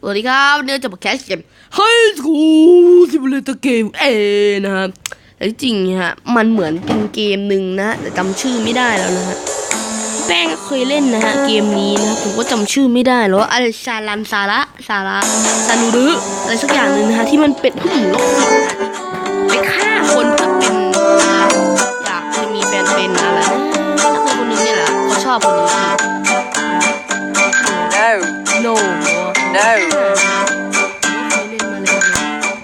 สวัสดีครับวันนี้เราจะมาแคสเกมไฮสคูลซิมูเลเตอร์เกมเอนะครับแต่จริงฮะมันเหมือนเป็นเกมหนึ่งนะแต่จำชื่อไม่ได้แล้วนะฮะแป้งก็เคยเล่นนะฮะเกมนี้นะผมก็จำชื่อไม่ได้แล้วว่าอะไรซาลันซาระซาระซานูรุอะไรสักอย่างหนึ่งนะฮะที่มันเป็นผู้หญิงโรคจิต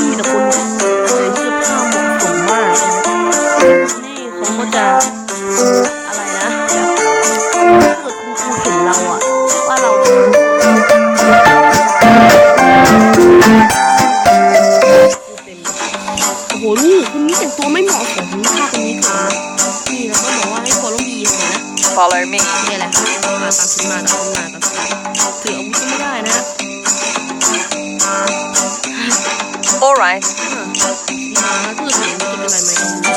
มีแต่คนใส่เสื้อผ้าเหมาะสมมาก นี่เขาก็จะอะไรนะแบบถ้าเกิดคุณครูเห็นเราอะว่าเราเป็นโอ้โหลูกคุณนี่แต่งตัวไม่เหมาะสมค่ะคนนี้ค่ะนี่เราก็บอกว่าให้ follow me เห็นไหม Follow me. นี่แหละค่ะมาตามฉันมาตามฉันมาตามฉันมาถืออาวุธก็ไม่ได้นะ Alright. ม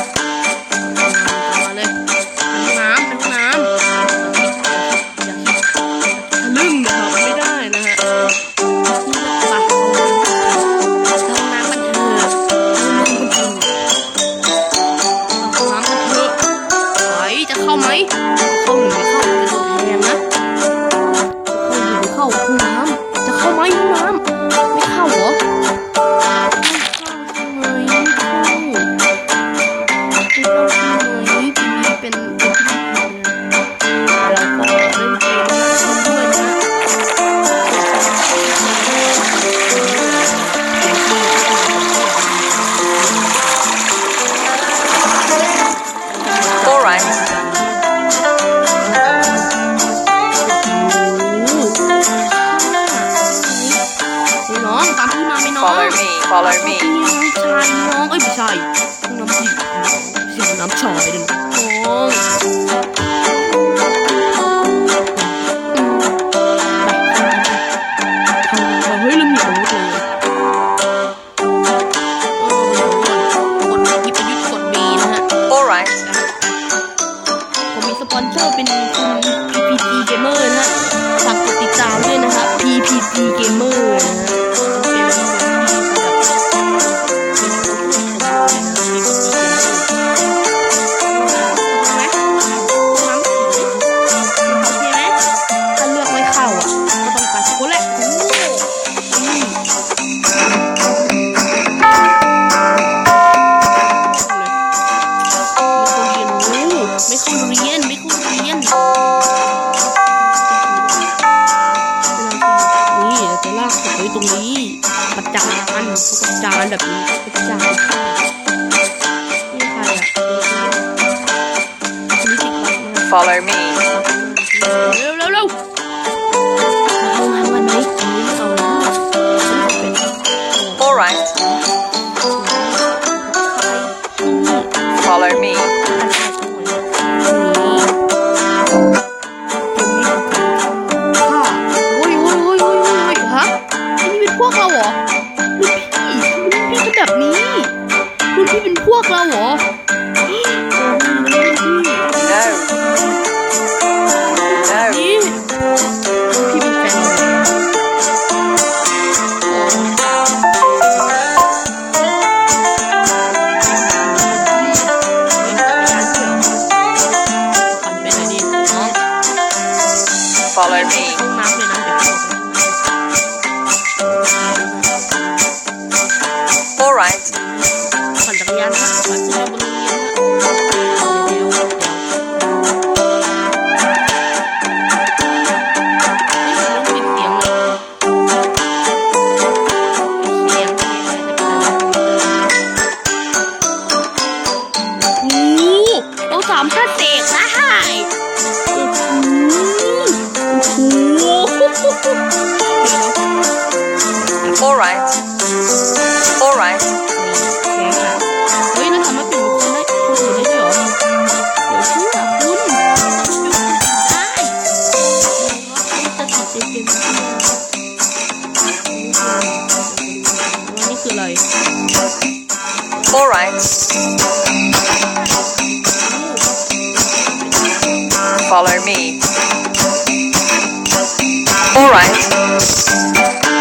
Follow me. Follow me. น้องชายน้องเอ้ยไม่ใช่น้ำจิเสียงน้ำชอยเลยน้อง ว้ตรงนี้ประจานประจานแบบนี้ประจานนี่ใครอะ Follow me. เร็วเร็วเร็ว พวกเราเหรอนี่พี่เป็นาอเลยนะเดี๋ยวพี่บ คืออะไร All right. Follow me. All right.